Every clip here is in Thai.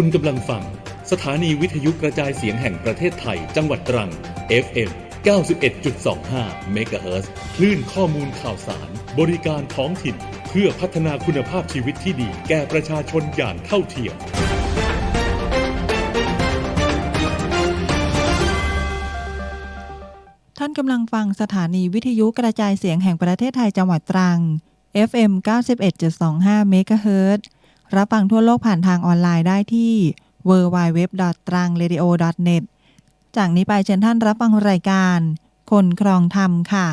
คุณกำลังฟัง สถานีวิทยุกระจายเสียงแห่งประเทศไทย จังหวัดตรัง FM 91.25เมกะเฮิรตซ์คลื่นข้อมูลข่าวสาร บริการท้องถิ่น เพื่อพัฒนาคุณภาพชีวิตที่ดีแก่ประชาชนอย่างเท่าเทียม ท่านกำลังฟังสถานีวิทยุกระจายเสียงแห่งประเทศไทยจังหวัดตรัง FM 91.25เมกะเฮิ รับฟังทั่วโลกผ่านทางออนไลน์ได้ที่ www.trangradio.net จากนี้ไปเชิญท่านรับฟังรายการ คนครองธรรมค่ะ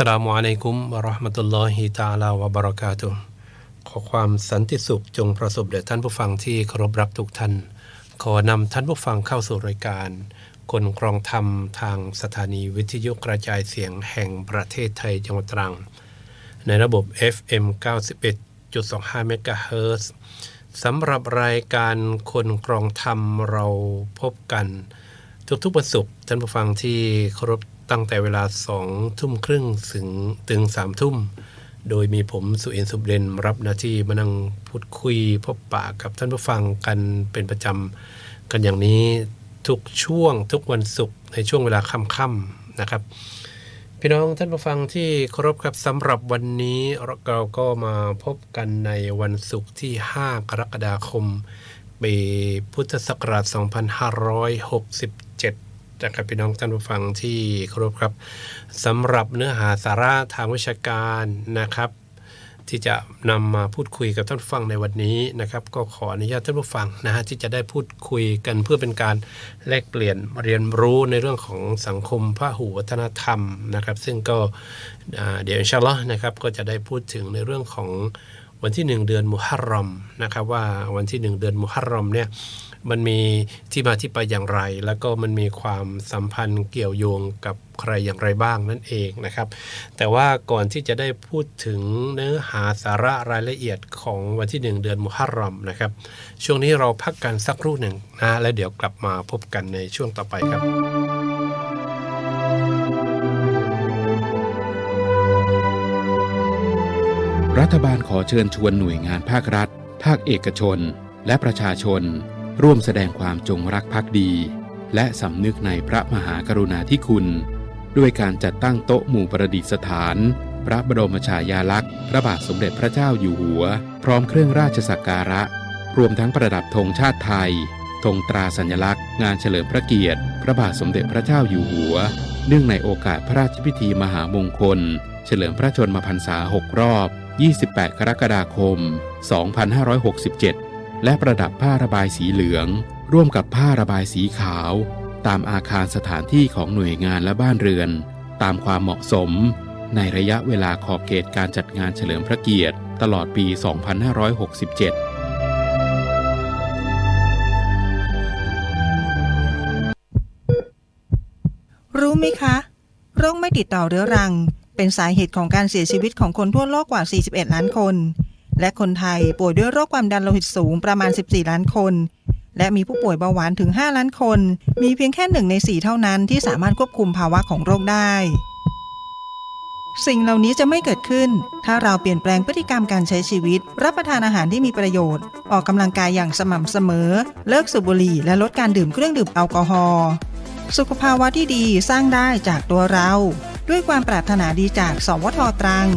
สสลามุอะลัยกุมวะราะห์มะตุลลอฮิตาลาวะบะเราะกาตุขอความสันติสุขจงประสบแด่ท่านผู้ฟังที่เคารพรักทุกท่าน ขอนำท่านผู้ฟังเข้าสู่รายการคนกรองธรรมทางสถานีวิทยุกระจายเสียงแห่งประเทศไทยจังหวัดตรัง ในระบบ FM 91.25เมกะเฮิรตซ์สำหรับรายการคนกรองธรรมเราพบกัน ทุกๆวันศุกร์ท่านผู้ฟังที่เคารพ ตั้งแต่เวลาสองทุ่มครึ่งถึงถึงสามทุ่ม โดยมีผมสุเอ็นสุบเรนรับหน้าที่มานั่งพูดคุยพบปะกับท่านผู้ฟังกันเป็นประจำกันอย่างนี้ทุกช่วงทุกวันศุกร์ในช่วงเวลาค่ำๆนะครับ พี่น้องท่านผู้ฟังที่เคารพครับสำหรับวันนี้เราก็มาพบกันในวันศุกร์ที่ 5 กรกฎาคมปีพุทธศักราช 2567 นะครับพี่น้องท่านผู้ฟังที่เคารพครับสำหรับเนื้อหาสาระทางวิชาการนะครับ ที่จะนำมาพูดคุยกับท่านผู้ฟังในวันนี้นะครับ ก็ขออนุญาตท่านผู้ฟังนะฮะที่จะได้พูดคุยกันเพื่อเป็นการแลกเปลี่ยนเรียนรู้ในเรื่องของสังคมพหูวัฒนธรรมนะครับ ซึ่งก็เดี๋ยวอินชาอัลลอฮ์นะครับก็จะได้พูดถึงในเรื่องของวันที่หนึ่งเดือนมุฮัรรอมนะครับว่าวันที่หนึ่งเดือนมุฮัรรอมเนี่ย มันมีที่มาที่ไปอย่างไร แล้วก็มันมีความสัมพันธ์เกี่ยวโยงกับใครอย่างไรบ้างนั่นเองนะครับ แต่ว่าก่อนที่จะได้พูดถึงเนื้อหาสาระรายละเอียดของวันที่ 1 เดือนมุฮัรรอมนะครับ ช่วงนี้เราพักกันสักครู่หนึ่งนะแล้วเดี๋ยวกลับมาพบกันในช่วงต่อไปครับ รัฐบาลขอเชิญชวนหน่วยงานภาครัฐ ภาคเอกชน และประชาชน ร่วมแสดงความจงรักภักดี และสำนึกในพระมหากรุณาธิคุณ ด้วยการจัดตั้งโต๊ะหมู่ประดิษฐาน พระบรมฉายาลักษณ์ พระบาทสมเด็จพระเจ้าอยู่หัว พร้อมเครื่องราชสักการะ รวมทั้งประดับธงชาติไทยธงตราสัญลักษณ์ งานเฉลิมพระเกียรติ พระบาทสมเด็จพระเจ้าอยู่หัว เนื่องในโอกาสพระราชพิธีมหามงคล เฉลิมพระชนมพรรษา 6 รอบ 28 กรกฎาคม 2567 และประดับผ้าระบายสีเหลือง ร่วมกับผ้าระบายสีขาว ตามอาคารสถานที่ของหน่วยงานและบ้านเรือน ตามความเหมาะสม ในระยะเวลาขอบเขตการจัดงานเฉลิมพระเกียรติ ตลอดปี 2567รู้ไหมคะ โรคไม่ติดต่อเรื้อรัง เป็นสาเหตุของการเสียชีวิตของคนทั่วโลกกว่า 41 ล้านคน และคนไทยป่วยด้วยโรคความดันโลหิตสูงประมาณ 14 ล้านคน และมีผู้ป่วยเบาหวานถึง 5 ล้านคน มีเพียงแค่หนึ่งใน4เท่านั้นที่สามารถควบคุมภาวะของโรคได้ สิ่งเหล่านี้จะไม่เกิดขึ้น ถ้าเราเปลี่ยนแปลงพฤติกรรมการใช้ชีวิต รับประทานอาหารที่มีประโยชน์ ออกกำลังกายอย่างสม่ำเสมอ เลิกสูบบุหรี่และลดการดื่มเครื่องดื่มแอลกอฮอล์สุขภาวะที่ดีสร้างได้จากตัวเรา ด้วยความปรารถนาดีจากสวทตรัง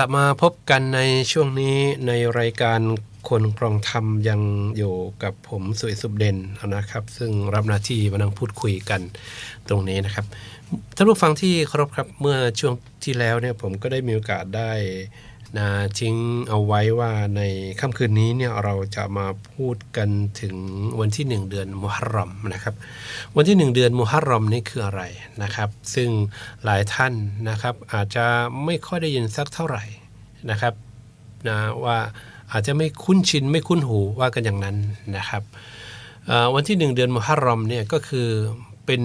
ลับมาพบกันในช่วงนี้ในรายการคนครองธรรมยังอยู่กับผมสุยสุบเด่นนะครับ ซึ่งรับหน้าที่มานั่งพูดคุยกันตรงนี้นะครับท่านผู้ฟังที่เคารพครับเมื่อช่วงที่แล้วเนี่ยผมก็ได้มีโอกาสได้ นะทิ้งเอาไว้ว่าในค่ำคืนนี้เนี่ยเราจะมาพูดกันถึงวันที่หนึ่งเดือนมุฮัรรอมนะครับ วันที่หนึ่งเดือนมุฮัรรอมนี่คืออะไรนะครับ ซึ่งหลายท่านนะครับอาจจะไม่ค่อยได้ยินสักเท่าไหร่นะครับนะว่าอาจจะไม่คุ้นชินไม่คุ้นหูว่ากันอย่างนั้นนะครับวันที่หนึ่งเดือนมุฮัรรอมเนี่ยก็คือเป็น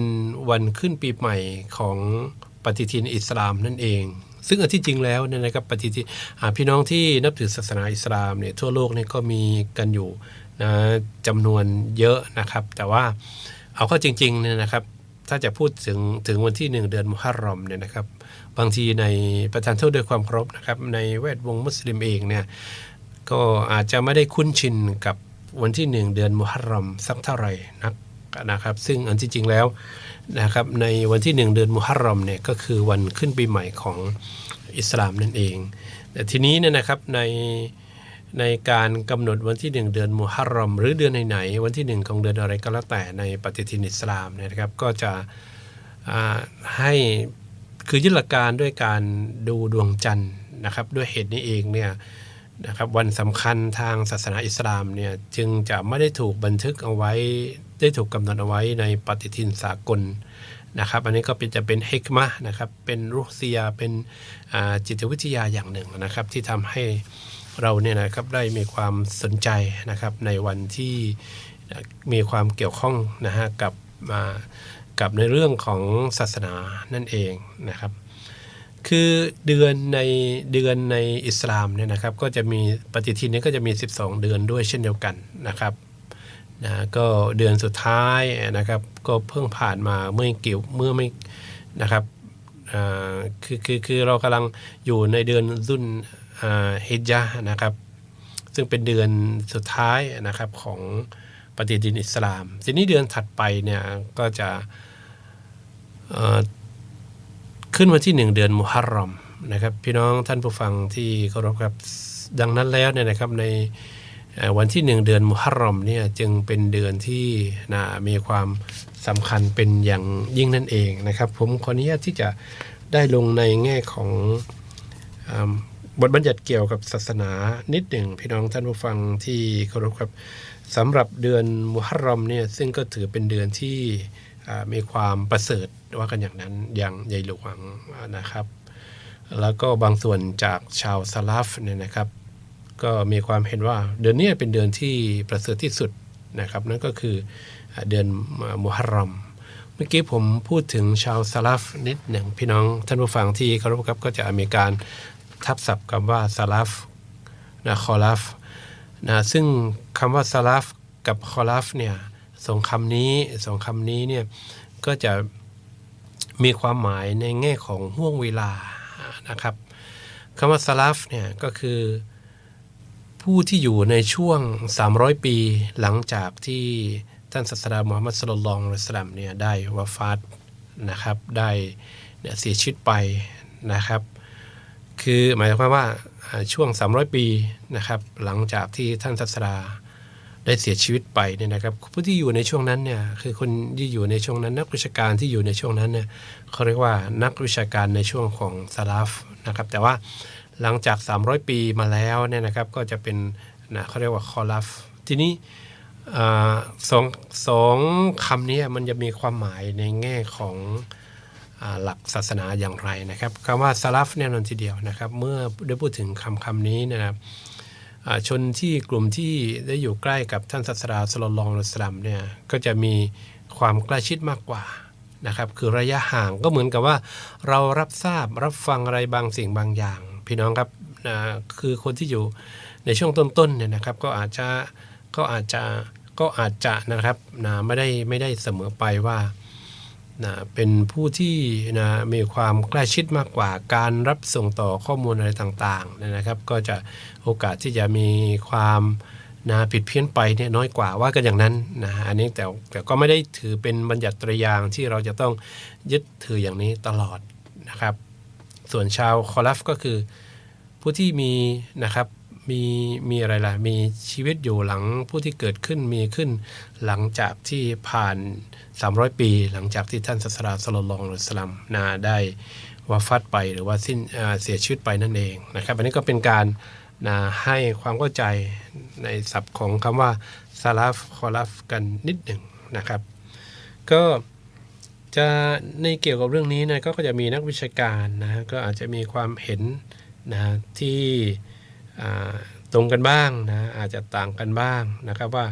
วันขึ้นปีใหม่ของปฏิทินอิสลามนั่นเอง ซึ่งอันที่จริงแล้วเนี่ยนะครับปฏิทินพี่น้องที่นับถือศาสนาอิสลามเนี่ยทั่วโลกเนี่ยก็มีกันอยู่นะจำนวนเยอะนะครับ แต่ว่าเอาเข้าจริงๆเนี่ยนะครับ ถ้าจะพูดถึงถึงวันที่หนึ่งเดือนมุฮัรรอมเนี่ยนะครับ บางทีในประธานโทษด้วยความเคารพนะครับ ในแวดวงมุสลิมเองเนี่ยก็อาจจะไม่ได้คุ้นชินกับวันที่หนึ่งเดือนมุฮัรรอมสักเท่าไหร่นักนะครับ ซึ่งอันที่จริงแล้ว นะครับในวันที่หนึ่งเดือนมุฮัรรอมเนี่ยก็คือวันขึ้นปีใหม่ของอิสลามนั่นเอง แต่ทีนี้เนี่ยนะครับในในการกำหนดวันที่หนึ่งเดือนมุฮัรรอม หรือเดือนไหนๆวันที่หนึ่งของเดือนอะไรก็แล้วแต่ในปฏิทินอิสลามนะครับก็จะให้คือยึดหลักการด้วยการดูดวงจันทร์นะครับด้วยเหตุนี้เองเนี่ยนะครับวันสำคัญทางศาสนาอิสลามเนี่ยจึงจะไม่ได้ถูกบันทึกเอาไว้ ได้ถูกกำหนดเอาไว้ในปฏิทินสากลนะครับ อันนี้ก็เป็นจะเป็นเฮกมะนะครับ เป็นรุษยาเป็นจิตวิทยาอย่างหนึ่งนะครับ ที่ทำให้เราเนี่ยนะครับได้มีความสนใจนะครับในวันที่มีความเกี่ยวข้องนะฮะกับมากับในเรื่องของศาสนานั่นเองนะครับ คือเดือนในเดือนในอิสลามเนี่ยนะครับ ก็จะมีปฏิทินนี้ก็จะมี 12 เดือนด้วยเช่นเดียวกันนะครับ นะก็เดือนสุดท้ายนะครับก็เพิ่งผ่านมาเมื่อกี่เมื่อไม่นะครับคือคือคือเรากำลังอยู่ในเดือนรุ่นฮิจญะห์นะครับ ซึ่งเป็นเดือนสุดท้ายนะครับของปฏิทินอิสลาม ทีนี้เดือนถัดไปเนี่ยก็จะขึ้นวันที่หนึ่งเดือนมุฮัรรอมนะครับ พี่น้องท่านผู้ฟังที่เคารพครับดังนั้นแล้วเนี่ยนะครับใน วันที่หนึ่งเดือนมุฮัรรอมเนี่ยจึงเป็นเดือนที่นะมีความสำคัญเป็นอย่างยิ่งนั่นเองนะครับ ผมขออนุญาตที่จะได้ลงในแง่ของอบทบัญญัติเกี่ยวกับศาสนานิดหนึ่งพี่น้องท่านผู้ฟังที่เคารพครับสำหรับเดือนมุฮัรรอมเนี่ยซึ่งก็ถือเป็นเดือนที่มีความประเสริฐว่ากันอย่างนั้นอย่างใหญ่หลวงนะครับ แล้วก็บางส่วนจากชาวซาลฟเนี่ยนะครับ ก็มีความเห็นว่าเดือนนี้เป็นเดือนที่ประเสริฐที่สุดนะครับ นั่นก็คือเดือนมุฮัรรอมเมื่อกี้ผมพูดถึงชาวซาลาฟนิดหนึ่งพี่น้องท่านผู้ฟังที่เคารพครับก็จะมีการทับศัพท์คำว่าซาลาฟนะคอลาฟนะซึ่งคำว่าซาลาฟกับคอลาฟเนี่ยสองคำนี้สองคำนี้เนี่ยก็จะมีความหมายในแง่ของห่วงเวลานะครับคำว่าซาลาฟเนี่ยก็คือ ผู้ที่อยู่ในช่วง 300 ปีหลังจากที่ท่านศาสดามุฮัมมัดสุลลัลลอฮุอะลัยฮิวะซัลลัมเนี่ยได้วาฟาตนะครับได้เนี่ยเสียชีวิตไปนะครับ คือหมายความว่าอ่าช่วง 300 ปีนะครับหลังจากที่ท่านศาสดาได้เสียชีวิตไปเนี่ยนะครับผู้ที่อยู่ในช่วงนั้นเนี่ยคือคนที่อยู่ในช่วงนั้น นักวิชาการที่อยู่ในช่วงนั้นเนี่ยเขาเรียกว่านักวิชาการในช่วงของซาลาฟนะครับแต่ว่า หลังจาก 300 ปีมาแล้วเนี่ยนะครับก็จะเป็นนะเขาเรียกว่าคอลาฟทีนี้อ่าสองสองคำนี้มันจะมีความหมายในแง่ของอหลักศาสนาอย่างไรนะครับคำว่าซาลาฟแน่นอนทีเดียวนะครับ เมื่อได้พูดถึงคำคำนี้นะครับชนที่กลุ่มที่ได้อยู่ใกล้กับท่านศาสดาสลลลองอัลสลัมเนี่ยก็จะมีความใกล้ชิดมากกว่านะครับ คือระยะห่างก็เหมือนกับว่าเรารับทราบรับฟังอะไรบางสิ่งบางอย่าง พี่น้องครับนะคือคนที่อยู่ในช่วงต้นๆเนี่ยนะครับก็อาจจะก็อาจจะก็อาจจะนะครับนะไม่ได้ไม่ได้เสมอไปว่านะเป็นผู้ที่นะมีความใกล้ชิดมากกว่าการรับส่งต่อข้อมูลอะไรต่างๆเนยนะครับ ก็จะโอกาสที่จะมีความนะผิดเพี้ยนไปเนี่ยน้อยกว่าว่ากันอย่างนั้นนะอันนี้แต่แต่ก็ไม่ได้ถือเป็นบัญญัติตรยางที่เราจะต้องยึดถืออย่างนี้ตลอดนะครับ ส่วนชาวคอลัฟก็คือ ผู้ที่มีนะครับมีมีอะไรล่ะ มีชีวิตอยู่หลังผู้ที่เกิดขึ้นมีขึ้นหลังจากที่ผ่าน 300 ปี หลังจากที่ท่านศาสดาสลลลองอัลลอสลามนาได้วาฟัดไปหรือว่าสิ้นเสียชีวิตไปนั่นเองนะครับ อันนี้ก็เป็นการนะให้ความเข้าใจในศัพท์ของคำว่าซาลาฟคอลัฟกันนิดหนึ่งนะครับ ก็ จะในเกี่ยวกับเรื่องนี้นะก็จะมีนักวิชาการนะก็อาจจะมีความเห็นนะที่ตรงกันบ้างนะอาจจะต่างกันบ้างนะครับว่า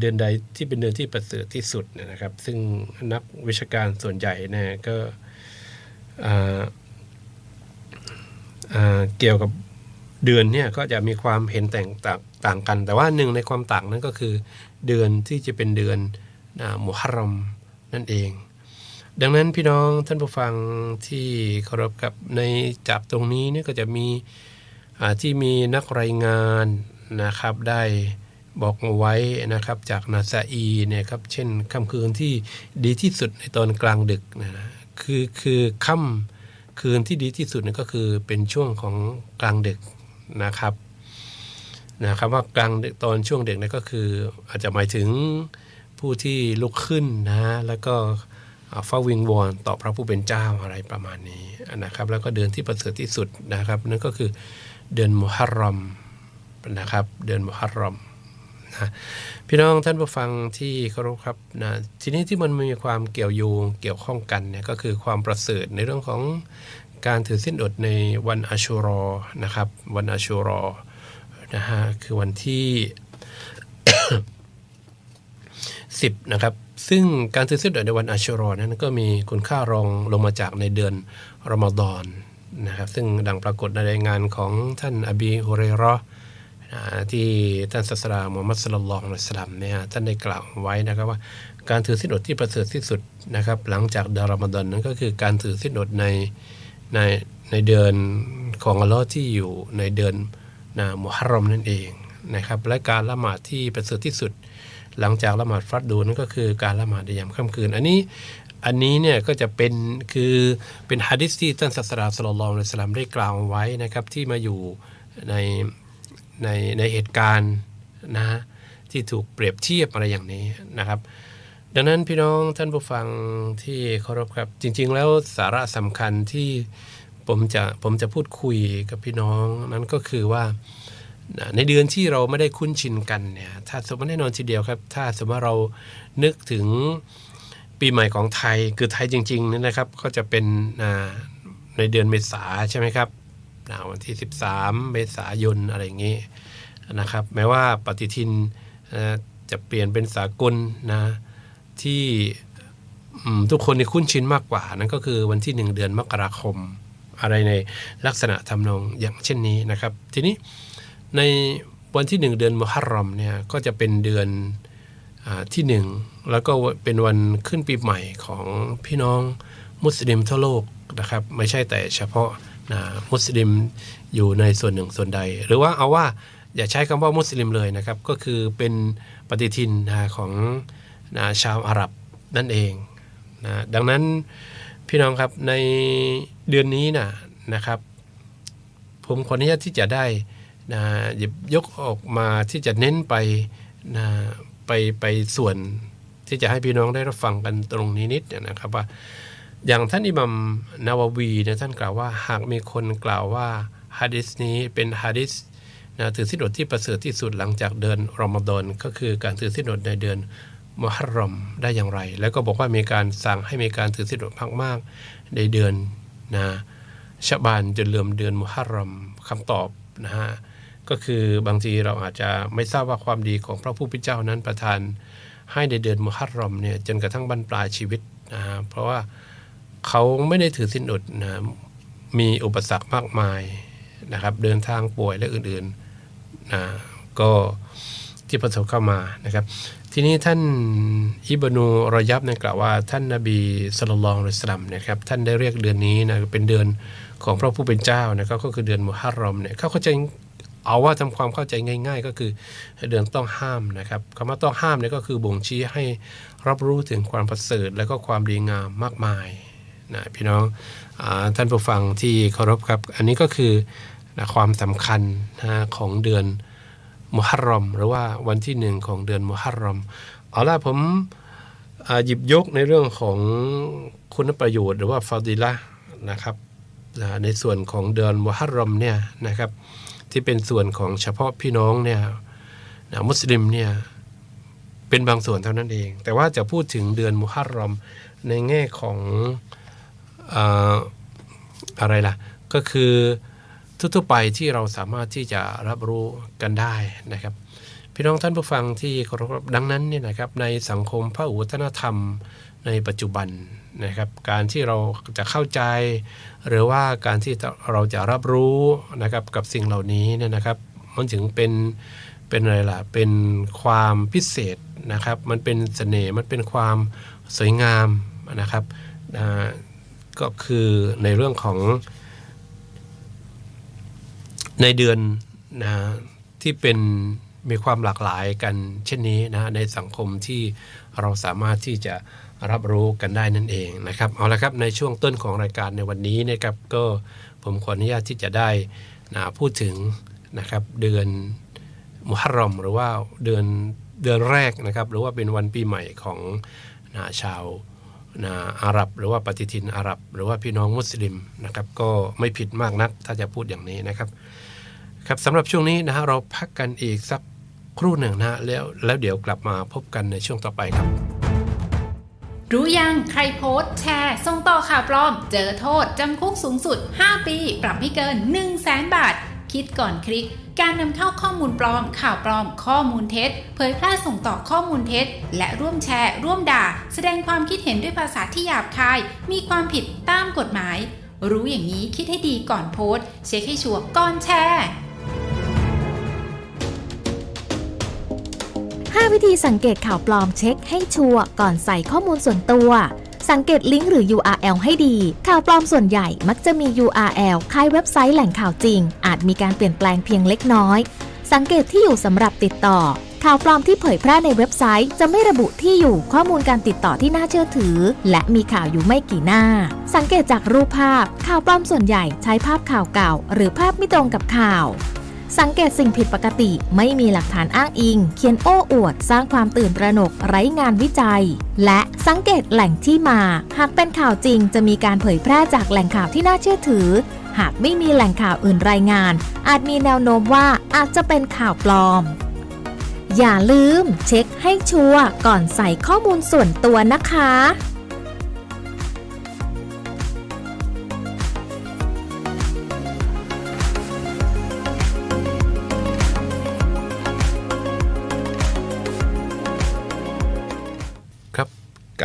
เดือนใดที่เป็นเดือนที่ประเสริฐที่สุดนะครับ ซึ่งนักวิชาการส่วนใหญ่นะก็อ่าอ่าเกี่ยวกับเดือนเนี่ยก็จะมีความเห็นแตกต่างต่างกัน แต่ว่าหนึ่งในความต่างนั้นก็คือเดือนที่จะเป็นเดือนมุฮัรรอมนั่นเอง ดังนั้นพี่น้องท่านผู้ฟังที่เคารพกับในจากตรงนี้เนี่ยก็จะมีที่มีนักรายงานนะครับได้บอกเอาไว้นะครับจากนาซาอีเนี่ยครับเช่นค่ำคืนที่ดีที่สุดในตอนกลางดึกนะคือคือค่ำคืนที่ดีที่สุดเนี่ยก็คือเป็นช่วงของกลางดึกนะครับนะครับว่ากลางตอนช่วงเดึกนี่ก็คืออาจจะหมายถึงผู้ที่ลุกขึ้นนะแล้วก็ เฝ้าวิงวอนต่อพระผู้เป็นเจ้าอะไรประมาณนี้นะครับ แล้วก็เดือนที่ประเสริฐที่สุดนะครับ นั่นก็คือเดือนมุฮัรรอมนะครับ เดือนมุฮัรรอมนะพี่น้องท่านผู้ฟังที่เคารพครับนะทีนี้ที่มันมีความเกี่ยวโยงเกี่ยวข้องกันเนี่ยก็คือความประเสริฐในเรื่องของการถือสิ้นอดในวันอาชูรอนะครับ วันอาชูรอนะฮะคือวันที่ 10 นะครับ ซึ่งการถือศีลอดในวันอัชรอนั้นก็มีคุณค่ารองลงมาจากในเดือนรอมฎอนนะครับ ซึ่งดังปรากฏในรายงานของท่านอบีฮุเรรอที่ท่านศาสดามุฮัมมัดสุลลัลลอฮุอะลัยฮิวะสัลลัมเนี่ยท่านได้กล่าวไว้นะครับว่าการถือศีลอดที่ประเสริฐที่สุดนะครับ หลังจากเดือนรอมฎอนนั้นก็คือการถือศีลอดในในในเดือนของอัลลอฮ์ที่อยู่ในเดือนนะมุฮัรรอมนั่นเองนะครับ และการละหมาดที่ประเสริฐที่สุด หลังจากละหมาดฟัดดูนั่นก็คือการละหมาดในยามค่ำคืน อันนี้อันนี้เนี่ยก็จะเป็นคือเป็นฮะดิษที่ท่านศาสดาสุลต่านละสลัมได้กล่าวไว้นะครับที่มาอยู่ในในในเหตุการณ์นะที่ถูกเปรียบเทียบอะไรอย่างนี้นะครับ ดังนั้นพี่น้องท่านผู้ฟังที่เคารพครับ จริง ๆ แล้วสาระสำคัญที่ผมจะผมจะพูดคุยกับพี่น้องนั้นก็คือว่า นะในเดือนที่เราไม่ได้คุ้นชินกันเนี่ยถ้าสมมติแน่นอนทีเดียวครับ ถ้าสมมติเรานึกถึงปีใหม่ของไทยคือไทยจริงๆนี่นะครับ ก็จะเป็นในเดือนเมษาใช่ไหมครับวันที่ 13 เมษายนอะไรอย่างนี้นะครับ แม้ว่าปฏิทินจะเปลี่ยนเป็นสากลนะที่ทุกคนในคุ้นชินมากกว่านั่นก็คือวันที่ 1 เดือนมกราคมอะไรในลักษณะทำนองอย่างเช่นนี้นะครับ ทีนี้ ในวันที่หนึ่งเดือนมุฮัรรอมเนี่ยก็จะเป็นเดือนอที่หนึ่งแล้วก็เป็นวันขึ้นปีใหม่ของพี่น้องมุสลิมทั่วโลกนะครับ ไม่ใช่แต่เฉพาะนะมุสลิมอยู่ในส่วนหนึ่งส่วนใด หรือว่าเอาว่าอย่าใช้คำว่ามุสลิมเลยนะครับ ก็คือเป็นปฏิทินนะของนะชาวอาหรับนั่นเองนะดังนั้นพี่น้องครับในเดือนนี้นะนะครับ ผมขออนุญาตที่จะได้ นะหยิบยกออกมาที่จะเน้นไปนะไปไปส่วนที่จะให้พี่น้องได้รับฟังกันตรงนี้นิดนะครับว่า อย่างท่านอิหมัมนาววีเนี่ยท่านกล่าวว่าหากมีคนกล่าวว่าฮะดิษนี้เป็นฮะดิษนะถือสินอดที่ประเสริฐที่สุดหลังจากเดือนรอมฎอนก็คือการถือสินอดในเดือนมุฮัรรอมได้อย่างไร แล้วก็บอกว่ามีการสั่งให้มีการถือสินอดมากๆในเดือนนะชะบานจนเลื่อมเดือนมุฮัรรอมคำตอบนะฮะ ก็คือบางทีเราอาจจะไม่ทราบว่าความดีของพระผู้เป็นเจ้านั้นประทานให้ในเดือนมุฮัรรอมเนี่ยจนกระทั่งบรรปลายชีวิตนะฮะเพราะว่าเขาไม่ได้ถือสินอดนะมีอุปสรรคมากมายนะครับเดินทางป่วยและอื่นๆนะก็ที่ประสบเข้ามานะครับ ทีนี้ท่านอิบนูรอยับเนี่ยกล่าวว่า ท่านนบีสุลต่านละฮ์สลัมนะครับท่านได้เรียกเดือนนี้นะเป็นเดือนของพระผู้เป็นเจ้านะครับก็คือเดือนมุฮัรรอมเนี่ยเขาเข้าใจ เอาว่าทำความเข้าใจง่าย ๆ ก็คือเดือนต้องห้ามนะครับคำว่าต้องห้ามเนี่ยก็คือบ่งชี้ให้รับรู้ถึงความประเสริฐและก็ความดีงามมากมายนะพี่น้องอท่านผู้ฟังที่เคารพครับ อันนี้ก็คือนะความสำคัญนะของเดือนมุฮัรรอม หรือว่าวันที่หนึ่งของเดือนมุฮัรรอมเอาล่ะผมหยิบยกในเรื่องของคุณประโยชน์ หรือว่าฟาดิละนะครับในส่วนของเดือนมุฮัรรอมเนี่ยนะครับ ที่เป็นส่วนของเฉพาะพี่น้องเนี่ยนะมุสลิมเนี่ยเป็นบางส่วนเท่านั้นเอง แต่ว่าจะพูดถึงเดือนมุฮัรรอมในแง่ของออะไรล่ะ ก็คือทั่วๆไปที่เราสามารถที่จะรับรู้กันได้นะครับ พี่น้องท่านผู้ฟังที่เคารพดังนั้นเนี่ยนะครับในสังคมพระอุทนธรรมในปัจจุบัน นะครับการที่เราจะเข้าใจ หรือว่าการที่เราจะรับรู้นะครับกับสิ่งเหล่านี้เนี่ยนะครับ มันถึงเป็นเป็นอะไรล่ะเป็นความพิเศษนะครับ มันเป็นเสน่ห์มันเป็นความสวยงามนะครับก็คือในเรื่องของในเดือนนะที่เป็นมีความหลากหลายกันเช่นนี้นะในสังคมที่เราสามารถที่จะ รับรู้กันได้นั่นเองนะครับเอาละครับในช่วงต้นของรายการในวันนี้นะครับก็ผมขออนุญาตที่จะได้นะพูดถึงนะครับเดือนมุฮัรรอมหรือว่าเดือนเดือนแรกนะครับหรือว่าเป็นวันปีใหม่ของนะชาวนะอาหรับ หรือว่าปฏิทินอาหรับ หรือว่าพี่น้องมุสลิมนะครับก็ไม่ผิดมากนักถ้าจะพูดอย่างนี้นะครับครับสำหรับช่วงนี้นะฮะเราพักกันอีกสักครู่หนึ่งนะฮะแล้วแล้วเดี๋ยวกลับมาพบกันในช่วงต่อไปครับ รู้ยังใครโพสต์แชร์ส่งต่อข่าวปลอม เจอโทษจำคุกสูงสุด 5 ปี ปรับไม่เกิน 1 0 0 0 0แสนบาท คิดก่อนคลิก การนำเข้าข้อมูลปลอม ข่าวปลอม ข้อมูลเท็จ เผยแพร่ส่งต่อข้อมูลเท็จ และร่วมแชร์ ร่วมด่า แสดงความคิดเห็นด้วยภาษาที่หยาบคาย มีความผิดตามกฎหมาย รู้อย่างนี้คิดให้ดีก่อนโพสต์ เช็คให้ชัวร์ก่อนแชร์ 5 วิธีสังเกตข่าวปลอมเช็คให้ชัวร์ก่อนใส่ข้อมูลส่วนตัว สังเกตลิงก์หรือ URL ให้ดี ข่าวปลอมส่วนใหญ่มักจะมี URL คล้ายเว็บไซต์แหล่งข่าวจริง อาจมีการเปลี่ยนแปลงเพียงเล็กน้อย สังเกตที่อยู่สำหรับติดต่อ ข่าวปลอมที่เผยแพร่ในเว็บไซต์ จะไม่ระบุที่อยู่ข้อมูลการติดต่อที่น่าเชื่อถือ และมีข่าวอยู่ไม่กี่หน้า สังเกตจากรูปภาพ ข่าวปลอมส่วนใหญ่ใช้ภาพข่าวเก่า หรือภาพไม่ตรงกับข่าว สังเกตสิ่งผิดปกติ ไม่มีหลักฐานอ้างอิง เขียนโอ้อวด สร้างความตื่นตระหนกไร้งานวิจัย และสังเกตแหล่งที่มา หากเป็นข่าวจริงจะมีการเผยแพร่จากแหล่งข่าวที่น่าเชื่อถือ หากไม่มีแหล่งข่าวอื่นรายงาน อาจมีแนวโน้มว่าอาจจะเป็นข่าวปลอม อย่าลืม เช็คให้ชัวร์ก่อนใส่ข้อมูลส่วนตัวนะคะ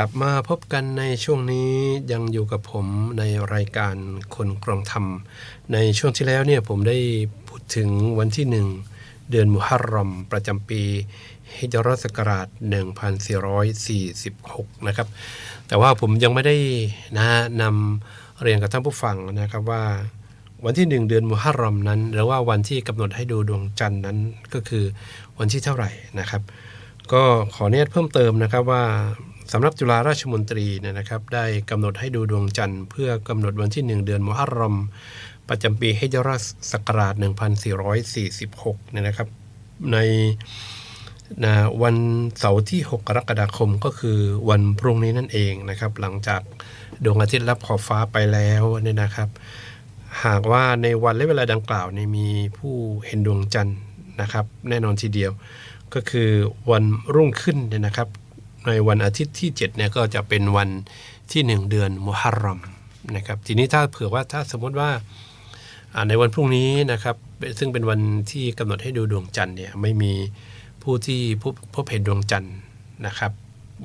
กลับมาพบกันในช่วงนี้ยังอยู่กับผมในรายการคนกรองธรรม ในช่วงที่แล้วเนี่ยผมได้พูดถึงวันที่หนึ่งเดือนมุฮัรรอมประจำปีฮิจรัสกราช 1446 นะครับ แต่ว่าผมยังไม่ได้นะนำเรียนกับท่านผู้ฟังนะครับว่า วันที่หนึ่งเดือนมุฮัรรอมนั้น หรือว่าวันที่กำหนดให้ดูดวงจันทร์นั้นก็คือวันที่เท่าไหร่นะครับ ก็ขออนุญาตเพิ่มเติมนะครับว่า สำหรับจุฬาราชมนตรีเนี่ยนะครับได้กำหนดให้ดูดวงจันทร์เพื่อกำหนดวันที่ 1 เดือนมุฮัรรอม ประจำปีฮิจรัสศักราช 1446เนี่ยนะครับ ในนะวันเสาร์ที่ 6 กรกฎาคมก็คือวันพรุ่งนี้นั่นเองนะครับ หลังจากดวงอาทิตย์รับขอบฟ้าไปแล้วเนี่ยนะครับ หากว่าในวันและเวลาดังกล่าวเนี่ยมีผู้เห็นดวงจันทร์นะครับ แน่นอนทีเดียว ก็คือวันรุ่งขึ้นเนี่ยนะครับ ในวันอาทิตย์ที่7เนี่ยก็จะเป็นวันที่ 1 เดือนมุฮัรรอมนะครับทีนี้ถ้าเผื่อว่าถ้าสมมติว่าในวันพรุ่งนี้นะครับซึ่งเป็นวันที่กำหนดให้ดูดวงจันทร์เนี่ยไม่มีผู้ที่พบพบเห็นดวงจันทร์นะครับ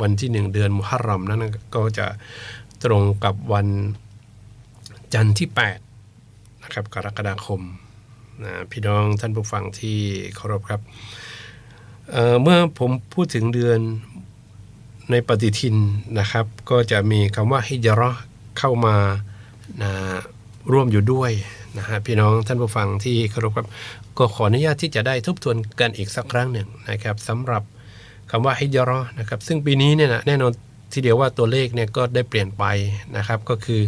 วันที่ 1 เดือนมุฮัรรอมนั้นก็จะตรงกับวันจันทร์ที่8นะครับกรกฎาคมนะพี่น้องท่านผู้ฟังที่เคารพครับเเมื่อผมพูดถึงเดือน ในปฏิทินนะครับ ก็จะมีคำว่าฮิจราะห์เข้ามานะร่วมอยู่ด้วยนะฮะพี่น้องท่านผู้ฟังที่เคารพครับ ก็ขออนุญาตที่จะได้ทบทวนกันอีกสักครั้งหนึ่งนะครับสำหรับคำว่าฮิจราะห์นะครับ ซึ่งปีนี้เนี่ยนะแน่นอนทีเดียวว่าตัวเลขเนี่ยก็ได้เปลี่ยนไปนะครับ ก็คือ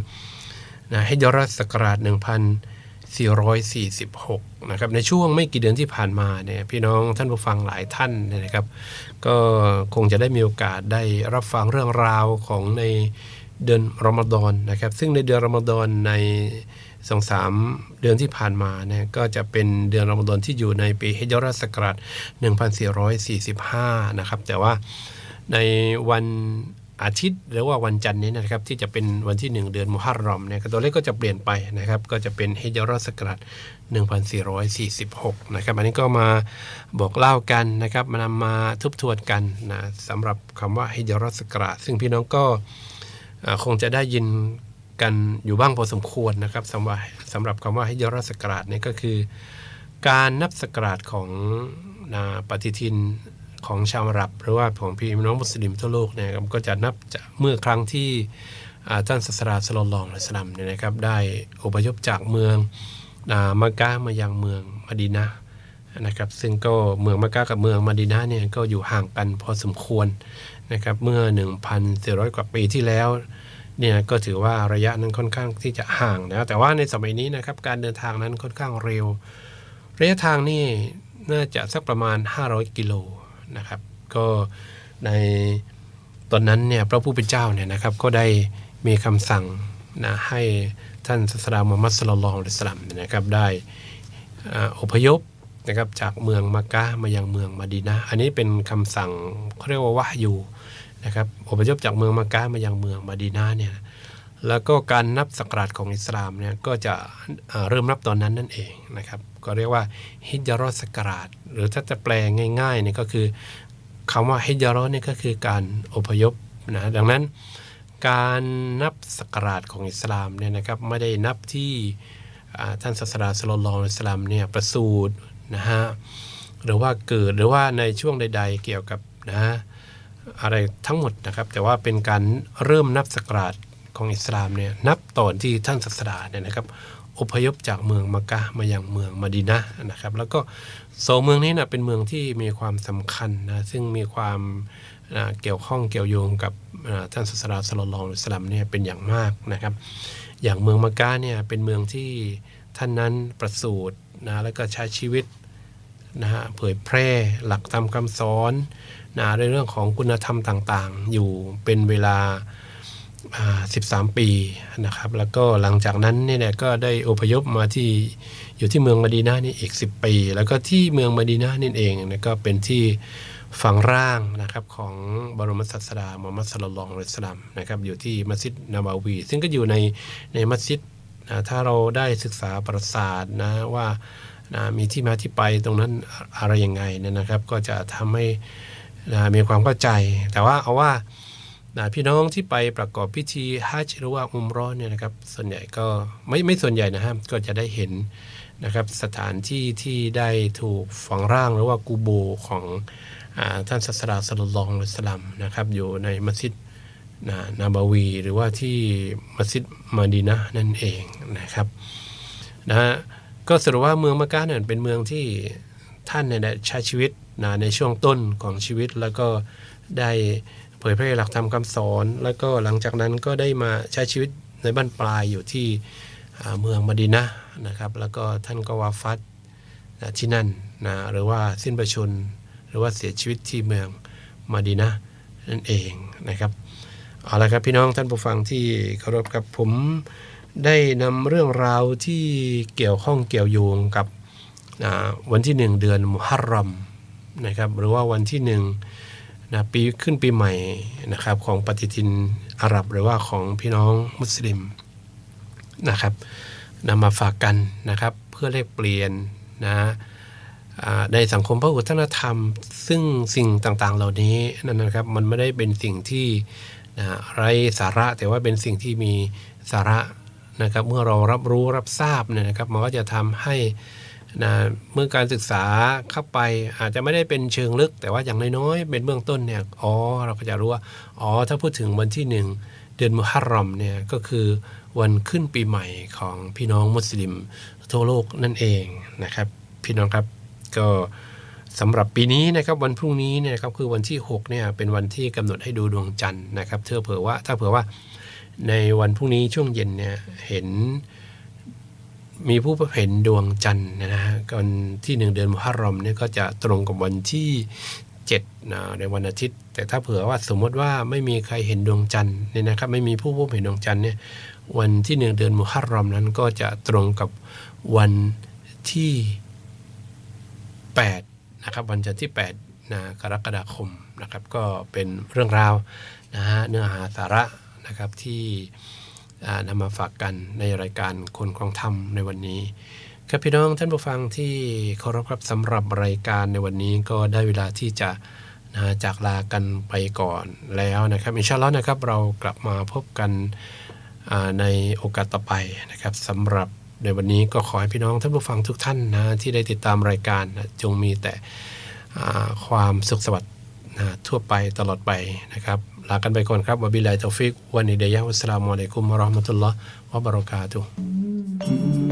นะฮิจราะห์ศักราช1446นะครับในช่วงไม่กี่เดือนที่ผ่านมาเนี่ยพี่น้องท่านผู้ฟังหลายท่านนะครับ ก็คงจะได้มีโอกาสได้รับฟังเรื่องราวของในเดือนรอมฎอนนะครับ ซึ่งในเดือนรอมฎอนในสองสามเดือนที่ผ่านมาเนี่ยก็จะเป็นเดือนรอมฎอนที่อยู่ในปีฮิจราะห์ศักราช1445 นะครับ แต่ว่าในวัน อาทิตย์หรือว่าวันจันทร์นี้นะครับที่จะเป็นวันที่ 1 เดือนมุฮัรรอมเนี่ยตัวเลขก็จะเปลี่ยนไปนะครับ ก็จะเป็นฮิจราะห์ศักราช1446นะครับอันนี้ก็มาบอกเล่ากันนะครับมานำมาทบทวนกันนะสำหรับคำว่าฮิจราะห์ศักราชซึ่งพี่น้องก็คงจะได้ยินกันอยู่บ้างพอสมควรนะครับสำหรับสำหรับคำว่าฮิจราะห์ศักราชเนี่ยก็คือ การนับศักราชของนะปฏิทิน ของชาวอาหรับ หรือว่าของพี่น้องมุสลิมทั่วโลกเนี่ยครับก็จะนับจากเมื่อครั้งที่ท่านศาสดาสลลัลอฮุอะลัยฮิวะซัลลัมเนี่ยนะครับได้อพยพจากเมืองามักกะมายังเมืองมดีนะนะครับซึ่งก็เมืองมักกะกับเมืองมดีนะเนี่ยก็อยู่ห่างกันพอสมควรนะครับเมื่อ 1,400 กว่าปีที่แล้วเนี่ยก็ถือว่าระยะนั้นค่อนข้างที่จะห่างนะแต่ว่าในสมัยนี้นะครับการเดินทางนั้นค่อนข้างเร็ว ระยะทางนี่น่าจะสักประมาณ 500 กิโล นะครับ ก็ในตอนนั้นเนี่ยพระผู้เป็นเจ้าเนี่ยนะครับก็ได้มีคำสั่งนะให้ท่านศาสดามุฮัมมัดสลลัลลอฮุอะลัยฮิวะสัลลัมนะครับได้อพยพนะครับจากเมืองมักกะมายังเมืองมะดีนะอันนี้เป็นคำสั่งเขาเรียกว่าวะฮยูนะครับอพยพจากเมืองมักกะมายังเมืองมะดีนะห์เนี่ยแล้วก็การนับศักราชของอิสลามเนี่ยก็จะเริ่มนับตอนนั้นนั่นเองนะครับ ก็เรียกว่าฮิจราะห์ศักราชหรือถ้าจะแปลง่ายๆเนี่ยก็คือคำว่าฮิจราะห์เนี่ยก็คือการอพยพนะดังนั้นการนับศักราชของอิสลามเนี่ยนะครับไม่ได้นับที่ท่านศาสดาสลลัลอฮุอะลัยฮิวะสัลลัมเนี่ยประสูตินะฮะหรือว่าเกิดหรือว่าในช่วงใด ๆ เกี่ยวกับนะอะไรทั้งหมดนะครับ แต่ว่าเป็นการเริ่มนับศักราชของอิสลามเนี่ยนับตอนที่ท่านศาสดาเนี่ยนะครับ อพยพจากเมืองมักกะมายังเมืองมะดีนะนะครับ แล้วก็สองเมืองนี้นะเป็นเมืองที่มีความสำคัญนะซึ่งมีความนะเกี่ยวข้องเกี่ยวโยงกับท่านศาสดาสลลัลอฮุอะลัยฮิวะสัลลัมเนี่ยเป็นอย่างมากนะครับ อย่างเมืองมักกะเนี่ยเป็นเมืองที่ท่านนั้นประสูตินะแล้วก็ใช้ชีวิตนะฮะเผยแพร่หลักธรรมคำสอนนะในเรื่องของคุณธรรมต่างๆ อยู่เป็นเวลา 13 ปีนะครับ แล้วก็หลังจากนั้นเนี่ยก็ได้อพยพมาที่อยู่ที่เมืองมะดีนะห์นี่อีก 10 ปี แล้วก็ที่เมืองมะดีนะห์นี่เองนะก็เป็นที่ฝังร่างนะครับของบรมศาสดามุฮัมมัดสลลัลอฮุอะลัยฮิวะสัลลัมนะครับอยู่ที่มัสยิดนาบาวี ซึ่งก็อยู่ในในมัสยิดนะถ้าเราได้ศึกษาประวัติศาสตร์นะว่านะมีที่มาที่ไปตรงนั้นอะไรยังไงเนี่ยนะครับ ก็จะทำให้นะมีความเข้าใจ แต่ว่าเอาว่า นะพี่น้องที่ไปประกอบพิธีฮัจญ์หรือว่าอุมรอเนี่ยนะครับส่วนใหญ่ก็ไม่ไม่ส่วนใหญ่นะครับก็จะได้เห็นนะครับสถานที่ที่ได้ถูกฝังร่างหรือว่ากูโบของอท่านศาสดาสลลัลลอฮุอสลัมนะครับอยู่ในมัสยิดนะนาบาวี หรือว่าที่มัสยิดมาดีนะนั่นเองนะครับนะฮะก็สรุปว่าเมืองมักกะเนี่ยเป็นเมืองที่ท่านเนี่ยได้ใช้ชีวิตนะในช่วงต้นของชีวิตแล้วก็ได้ ยแพร่หลักธรรมคำสอน แล้วก็หลังจากนั้นก็ได้มาใช้ชีวิตในบ้านปลายอยู่ที่เมืองมดีนะนะครับ แล้วก็ท่านก็วาฟัดนะที่นั่นนะหรือว่าสิ้นประชนหรือว่าเสียชีวิตที่เมืองมะดีนะนั่นเองนะครับเอาละครับพี่น้องท่านผู้ฟังที่เคารพครับผมได้นำเรื่องราวที่เกี่ยวข้องเกี่ยวโยงกับวันที่หนึ่งเดือนมุฮัรรอมนะครับหรือว่าวันที่ห นะปีขึ้นปีใหม่นะครับของปฏิทินอาหรับหรือว่าของพี่น้องมุสลิมนะครับนำมาฝากกันนะครับ เพื่อแลกเปลี่ยนนะในสังคมพระวัฒนธรรม ซึ่งสิ่งต่างๆเหล่านี้นั่นนะครับมันไม่ได้เป็นสิ่งที่นะไร้สาระแต่ว่าเป็นสิ่งที่มีสาระนะครับ เมื่อเรารับรู้รับทราบเนี่ยนะครับ มันก็จะทำให้ นะเมื่อการศึกษาเข้าไปอาจจะไม่ได้เป็นเชิงลึก แต่ว่าอย่างน้อยๆเป็นเบื้องต้นเนี่ยอ๋อเราก็จะรู้ว่าอ๋อถ้าพูดถึงวันที่หนึ่งเดือนมุฮัรรอมเนี่ยก็คือวันขึ้นปีใหม่ของพี่น้องมุสลิมทั่วโลกนั่นเองนะครับ พี่น้องครับก็สำหรับปีนี้นะครับวันพรุ่งนี้เนี่ยครับคือวันที่6เนี่ยเป็นวันที่กำหนดให้ดูดวงจันทร์นะครับเธอเผื่อว่าถ้าเผื่อว่าในวันพรุ่งนี้ช่วงเย็นเนี่ยเห็น มีผู้พบเห็นดวงจันทร์นะฮะวันที่หนึ่งเดือนมุฮัรรอมเนี่ยก็จะตรงกับวันที่7นะในวันอาทิตย์ แต่ถ้าเผื่อว่าสมมติว่าไม่มีใครเห็นดวงจันทร์เนี่ยนะครับ ไม่มีผู้พบเห็นดวงจันทร์เนี่ยวันที่หนึ่งเดือนมุฮัรรอมนั้นก็จะตรงกับวันที่8นะครับวันจันทร์ที่8นะกรกฎาคมนะครับ ก็เป็นเรื่องราวนะฮะเนื้อหาสาระนะครับที่ นำมาฝากกันในรายการคนคลองธรรมในวันนี้ ครับพี่น้องท่านผู้ฟังที่เคารพครับสำหรับรายการในวันนี้ก็ได้เวลาที่จะนะจากลากันไปก่อนแล้วนะครับอินชาอัลลอฮ์นะครับเรากลับมาพบกันในโอกาสต่อไปนะครับสำหรับในวันนี้ก็ขอให้พี่น้องท่านผู้ฟังทุกท่านนะที่ได้ติดตามรายการนะจงมีแต่ความสุขสวัสดิ์ ทั่วไปตลอดไปนะครับลากันไปก่อนครับวบิลลาตอฟิกวันอิเดยะอัสสลามุอะลัยกุมวะราะห์มะตุลลอฮ์วะบะเราะกาตุฮ์